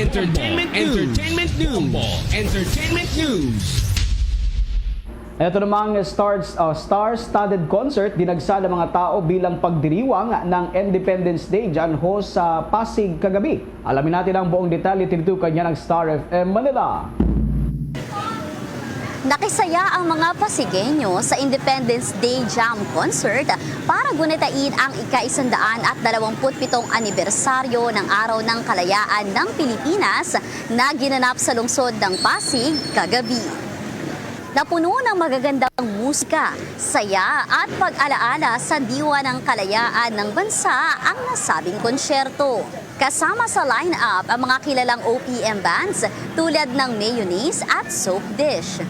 Entertainment News. Entertainment News. Entertainment News. Ito namang stars, uh, star-studded concert dinagsala mga tao bilang pagdiriwang ng Independence Day dyan ho sa Pasig kagabi. Alamin natin ang buong detalye tinitukan niya ng Star FM Manila. Nakisaya ang mga Pasigueño sa Independence Day Jam Concert para gunitain ang ika-isandaan at 27 anibersaryo ng Araw ng Kalayaan ng Pilipinas na ginanap sa lungsod ng Pasig kagabi. Napuno ng magagandang musika, saya at pag-alaala sa diwa ng kalayaan ng bansa ang nasabing konsyerto. Kasama sa line-up ang mga kilalang OPM bands tulad ng Mayonnaise at Soap Dish.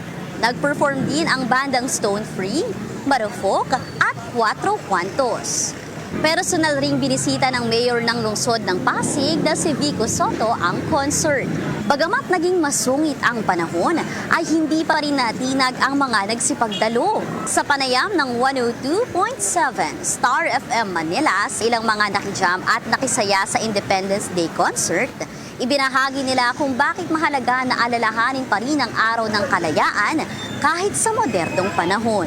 Nag-perform din ang bandang Stone Free, Marufok at Cuatro Cuantos. Personal ring binisita ng mayor ng lungsod ng Pasig na si Vico Soto ang concert. Bagamat naging masungit ang panahon, ay hindi pa rin natinag ang mga nagsipagdalo. Sa panayam ng 102.7 Star FM Manila ilang mga nakijam at nakisaya sa Independence Day concert, ibinahagi nila kung bakit mahalaga na alalahanin pa rin ang araw ng kalayaan kahit sa modernong panahon.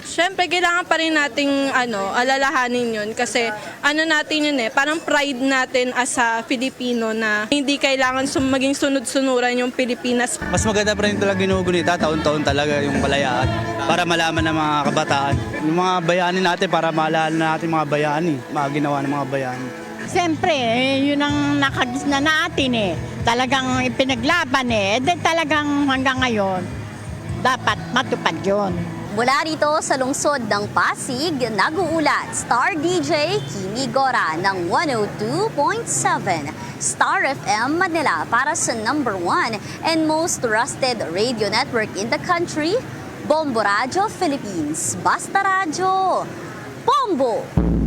Siyempre, kailangan pa rin nating ano, alalahanin yun kasi ano natin yun eh, parang pride natin as a Filipino na hindi kailangan sum- maging sunod-sunuran yung Pilipinas. Mas maganda pa rin talaga ginugunita, taon-taon talaga yung kalayaan para malaman ng mga kabataan. Yung mga bayani natin para maalala natin mga bayani, mga ginawa ng mga bayani. Siyempre, eh, yun ang nakagisna natin eh. Talagang ipinaglaban eh. E talagang hanggang ngayon, dapat matupad yun. Mula rito sa lungsod ng Pasig, nag-uulat Star DJ Kimi Gora ng 102.7 Star FM Manila para sa number one and most trusted radio network in the country, Bombo Radio Philippines. Basta Radio, Bombo!